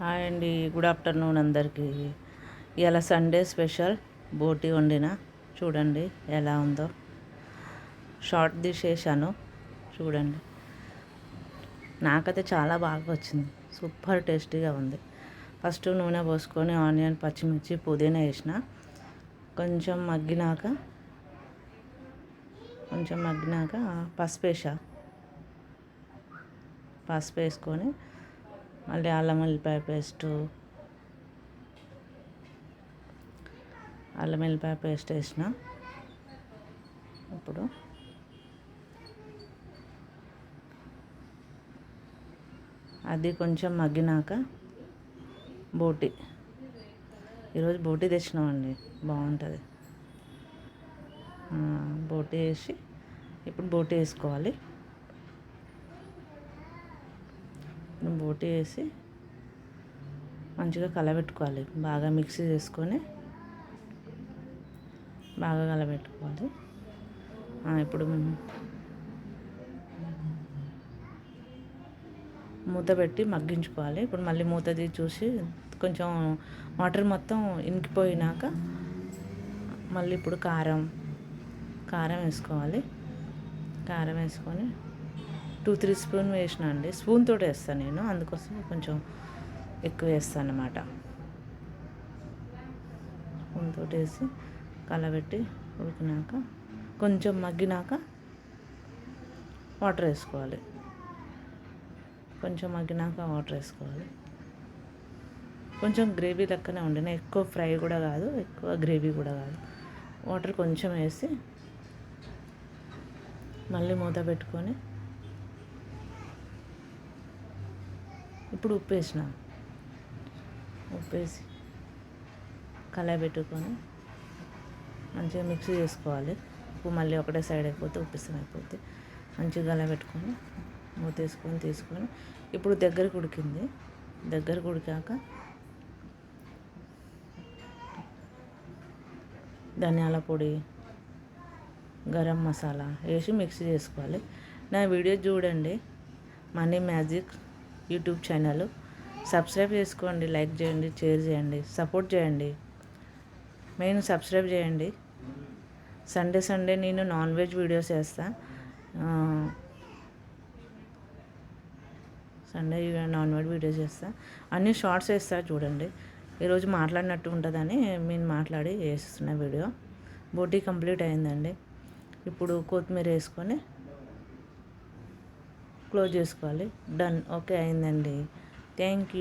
Hi అండి good afternoon అందరికీ. ఇలా సండే స్పెషల్ బోటి వండిన. చూడండి ఎలా ఉందో. షార్ట్ తీసేసాను చూడండి. నాకైతే చాలా బాగా వచ్చింది సూపర్ టేస్టీగా ఉంది. ఫస్ట్ నూనె పోసుకొని ఆనియన్ పచ్చిమిర్చి పుదీనా వేసిన. కొంచెం మగ్గినాక కొంచెం మగ్గినాక పసుపు వేసా పసుపు వేసుకొని మళ్ళీ అల్లం వెల్లిపాయ పేస్టు. అల్లం వెల్లిపాయ పేస్ట్ వేసిన. ఇప్పుడు అది కొంచెం మగ్గినాక బోటి. ఈరోజు బోటి తెచ్చినామండి బాగుంటుంది. బోటి వేసి ఇప్పుడు బోటి వేసుకోవాలి. బోటి వేసి మంచిగా కలబెట్టుకోవాలి. బాగా మిక్సీ చేసుకొని బాగా కలబెట్టుకోవాలి. ఇప్పుడు మూత పెట్టి మగ్గించుకోవాలి. ఇప్పుడు మళ్ళీ మూత తీసి చూసి కొంచెం వాటర్ మొత్తం ఇంకిపోయినాక మళ్ళీ ఇప్పుడు కారం కారం వేసుకోవాలి. కారం వేసుకొని టూ త్రీ స్పూన్ వేసిన అండి. స్పూన్ తోటి వేస్తాను నేను. అందుకోసం కొంచెం ఎక్కువ వేస్తాను అన్నమాట. స్పూన్ తోటి వేసి కలబెట్టి ఉడికినాక కొంచెం మగ్గినాక వాటర్ వేసుకోవాలి. కొంచెం మగ్గినాక వాటర్ వేసుకోవాలి. కొంచెం గ్రేవీ లెక్కనే ఉండిన ఎక్కువ ఫ్రై కూడా కాదు ఎక్కువ గ్రేవీ కూడా కాదు. వాటర్ కొంచెం వేసి మళ్ళీ మూత పెట్టుకొని ఇప్పుడు ఉప్పు వేసిన ఉప్పు వేసి కళాయి పెట్టుకొని మంచిగా మిక్సీ చేసుకోవాలి. ఉప్పు మళ్ళీ ఒకటే సైడ్ అయిపోతే ఉప్పు ఇష్టం అయిపోతే మంచిగా గల పెట్టుకొని మూత వేసుకొని తీసుకొని ఇప్పుడు దగ్గర ఉడికింది. దగ్గర ఉడికాక ధనియాల పొడి గరం మసాలా వేసి మిక్స్ చేసుకోవాలి. నా వీడియో చూడండి. Money magic. YouTube channel. Subscribe చేసుకోండి లైక్ చేయండి షేర్ చేయండి సపోర్ట్ చేయండి. మెయిన్ సబ్స్క్రైబ్ చేయండి. సండే సండే నేను నాన్ వెజ్ వీడియోస్ వేస్తా సండే నాన్ వెజ్ వీడియోస్ చేస్తా. అన్ని షార్ట్స్ వేస్తా చూడండి. ఈరోజు మాట్లాడినట్టు ఉంటుందని నేను మాట్లాడి వేస్తున్న వీడియో. బోటీ కంప్లీట్ అయిందండి. ఇప్పుడు కొత్తిమీర వేసుకొని క్లోజ్ చేసుకోవాలి. డన్. ఓకే అయిందండి. Thank you.